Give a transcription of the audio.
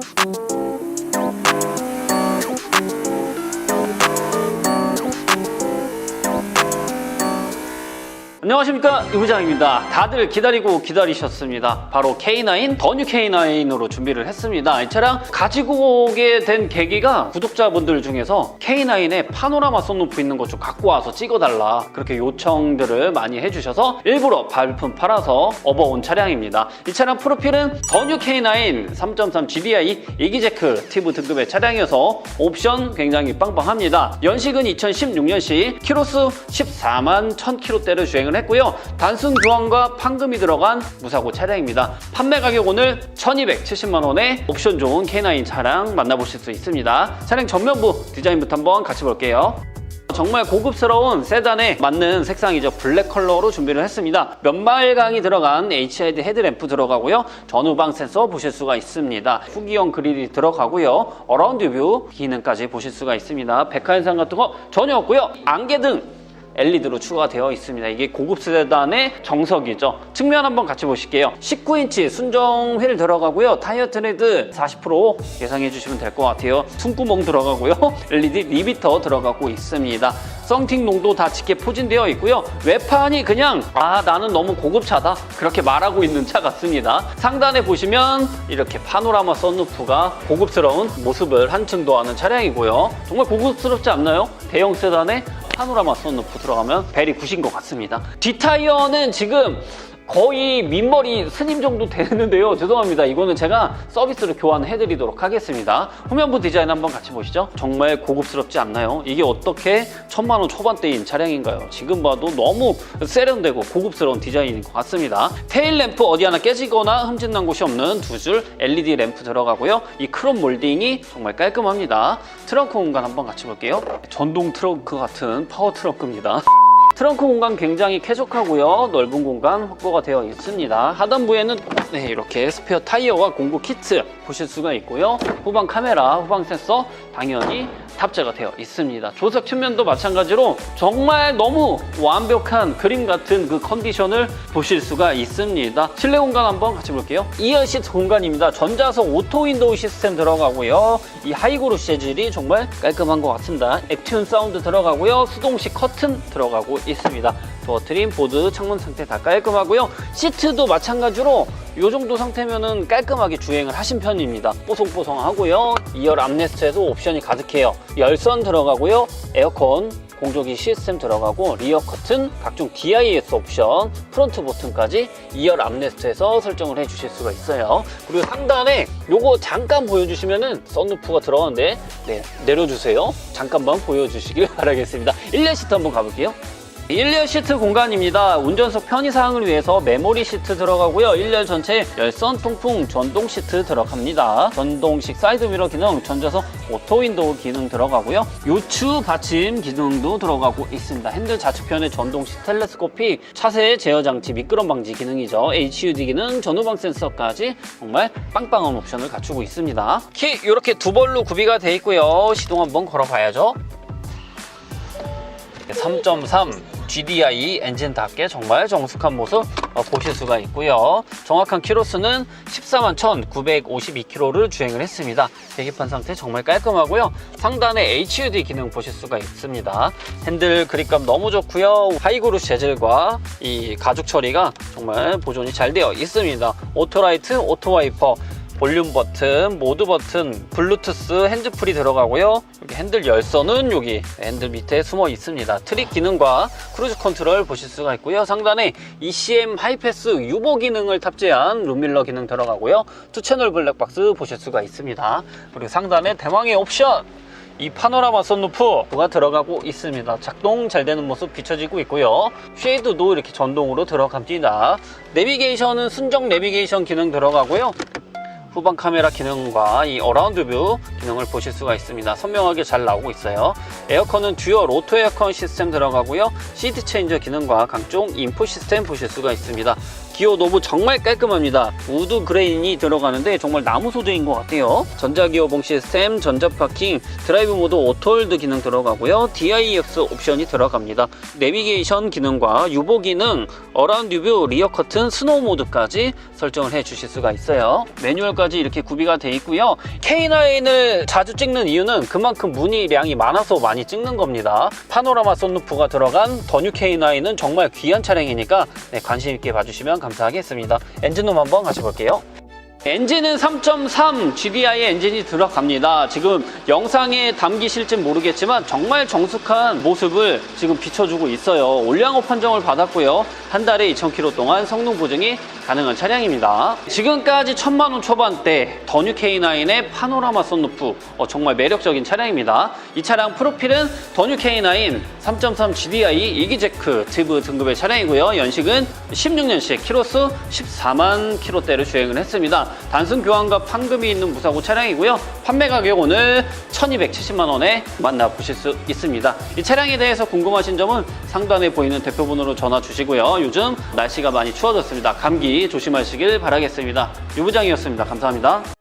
Thank you. 안녕하십니까 이부장입니다. 다들 기다리고 기다리셨습니다. 바로 K9 더뉴 K9으로 준비를 했습니다. 이 차량 가지고 오게 된 계기가 구독자분들 중에서 K9에 파노라마 썬루프 있는 것 좀 갖고 와서 찍어달라 그렇게 요청들을 많이 해주셔서 일부러 발품 팔아서 업어온 차량입니다. 이 차량 프로필은 더뉴 K9 3.3 GDI 이기제크 티브 등급의 차량이어서 옵션 굉장히 빵빵합니다. 연식은 2016년식 키로수 14만 1000km대를 주행을 했고요. 단순 교환과 판금이 들어간 무사고 차량입니다. 판매 가격 오늘 1270만 원에 옵션 좋은 K9 차량 만나보실 수 있습니다. 차량 전면부 디자인부터 한번 같이 볼게요. 정말 고급스러운 세단에 맞는 색상이죠. 블랙 컬러로 준비를 했습니다. 면발광이 들어간 HID 헤드램프 들어가고요. 전후방 센서 보실 수가 있습니다. 후기형 그릴이 들어가고요. 어라운드 뷰 기능까지 보실 수가 있습니다. 백화 현상 같은 거 전혀 없고요. 안개등 LED로 추가가 되어 있습니다. 이게 고급 세단의 정석이죠. 측면 한번 같이 보실게요. 19인치 순정 휠 들어가고요. 타이어 트레드 40% 예상해 주시면 될 것 같아요. 숨구멍 들어가고요. LED 리비터 들어가고 있습니다. 썬팅 농도 다 짙게 포진되어 있고요. 외판이 그냥 아 나는 너무 고급 차다 그렇게 말하고 있는 차 같습니다. 상단에 보시면 이렇게 파노라마 썬루프가 고급스러운 모습을 한층 더하는 차량이고요. 정말 고급스럽지 않나요? 대형 세단에 파노라마 썬루프 들어가면 벨이 굿인 것 같습니다. 뒷타이어는 지금 거의 민머리 스님 정도 되는데요. 죄송합니다. 이거는 제가 서비스로 교환해드리도록 하겠습니다. 후면부 디자인 한번 같이 보시죠. 정말 고급스럽지 않나요? 이게 어떻게 천만 원 초반대인 차량인가요? 지금 봐도 너무 세련되고 고급스러운 디자인인 것 같습니다. 테일 램프 어디 하나 깨지거나 흠집난 곳이 없는 두 줄 LED 램프 들어가고요. 이 크롬 몰딩이 정말 깔끔합니다. 트렁크 공간 한번 같이 볼게요. 전동 트렁크 같은 파워 트렁크입니다. 트렁크 공간 굉장히 쾌적하고요. 넓은 공간 확보가 되어 있습니다. 하단부에는 네, 이렇게 스페어 타이어와 공구 키트 보실 수가 있고요. 후방 카메라, 후방 센서 당연히 탑재가 되어 있습니다. 조석 측면도 마찬가지로 정말 너무 완벽한 그림 같은 그 컨디션을 보실 수가 있습니다. 실내 공간 한번 같이 볼게요. 2열 시트 공간입니다. 전자석 오토 윈도우 시스템 들어가고요. 이 하이그루 재질이 정말 깔끔한 것 같습니다. 액튠 사운드 들어가고요. 수동식 커튼 들어가고 있습니다. 도어 트림, 보드, 창문 상태 다 깔끔하고요. 시트도 마찬가지로 이 정도 상태면은 깔끔하게 주행을 하신 편입니다. 뽀송뽀송하고요. 2열 암레스트에도 옵션이 가득해요. 열선 들어가고요. 에어컨, 공조기 시스템 들어가고 리어 커튼, 각종 DIS 옵션, 프론트 버튼까지 2열 암레스트에서 설정을 해 주실 수가 있어요. 그리고 상단에 요거 잠깐 보여주시면은 썬루프가 들어가는데 네, 내려주세요. 잠깐만 보여주시길 바라겠습니다. 1년 시트 한번 가볼게요. 1열 시트 공간입니다. 운전석 편의사항을 위해서 메모리 시트 들어가고요. 1열 전체 열선 통풍 전동 시트 들어갑니다. 전동식 사이드 미러 기능, 전자석 오토 윈도우 기능 들어가고요. 요추 받침 기능도 들어가고 있습니다. 핸들 좌측편에 전동식 텔레스코픽, 차세 제어 장치 미끄럼 방지 기능이죠. HUD 기능, 전후방 센서까지 정말 빵빵한 옵션을 갖추고 있습니다. 키 이렇게 두 벌로 구비가 되어 있고요. 시동 한번 걸어봐야죠. 3.3 GDI 엔진답게 정말 정숙한 모습 어, 보실 수가 있고요. 정확한 키로수는 14만 1,952km를 주행을 했습니다. 계기판 상태 정말 깔끔하고요. 상단에 HUD 기능 보실 수가 있습니다. 핸들 그립감 너무 좋고요. 하이그루스 재질과 이 가죽 처리가 정말 보존이 잘 되어 있습니다. 오토라이트, 오토와이퍼 볼륨 버튼, 모드 버튼, 블루투스 핸즈프리 들어가고요. 여기 핸들 열선은 여기 핸들 밑에 숨어 있습니다. 트릭 기능과 크루즈 컨트롤 보실 수가 있고요. 상단에 ECM 하이패스 유보 기능을 탑재한 룸밀러 기능 들어가고요. 투 채널 블랙박스 보실 수가 있습니다. 그리고 상단에 대망의 옵션 이 파노라마 선루프가 들어가고 있습니다. 작동 잘 되는 모습 비춰지고 있고요. 쉐이드도 이렇게 전동으로 들어갑니다. 내비게이션은 순정 내비게이션 기능 들어가고요. 후방 카메라 기능과 이 어라운드 뷰 기능을 보실 수가 있습니다. 선명하게 잘 나오고 있어요. 에어컨은 듀얼 오토 에어컨 시스템 들어가고요. 시트 체인저 기능과 각종 인풋 시스템 보실 수가 있습니다. 기어 노브 정말 깔끔합니다. 우드 그레인이 들어가는데 정말 나무 소재인 것 같아요. 전자기어봉 시스템, 전자파킹, 드라이브 모드 오토홀드 기능 들어가고요. DIX 옵션이 들어갑니다. 내비게이션 기능과 유보 기능, 어라운드 뷰, 리어 커튼, 스노우 모드까지 설정을 해 주실 수가 있어요. 매뉴얼까지 이렇게 구비가 돼 있고요. K9을 자주 찍는 이유는 그만큼 문의량이 많아서 많이 찍는 겁니다. 파노라마 썬루프가 들어간 더뉴 K9은 정말 귀한 차량이니까 네, 관심 있게 봐주시면 감사 하겠습니다. 엔진룸 한번 같이 볼게요. 엔진은 3.3 GDI 엔진이 들어갑니다. 지금 영상에 담기실지 모르겠지만 정말 정숙한 모습을 지금 비춰주고 있어요. 올량호 판정을 받았고요. 한 달에 2,000km 동안 성능 보증이 가능한 차량입니다. 지금까지 1,000만 원 초반대 더뉴 K9의 파노라마 썬루프 어, 정말 매력적인 차량입니다. 이 차량 프로필은 더뉴 K9 3.3 GDI 이기제크 튜브 등급의 차량이고요. 연식은 16년식 키로수 14만 킬로대를 주행을 했습니다. 단순 교환과 판금이 있는 무사고 차량이고요. 판매 가격 오늘 1270만 원에 만나보실 수 있습니다. 이 차량에 대해서 궁금하신 점은 상단에 보이는 대표번호로 전화 주시고요. 요즘 날씨가 많이 추워졌습니다. 감기 조심하시길 바라겠습니다. 유부장이었습니다. 감사합니다.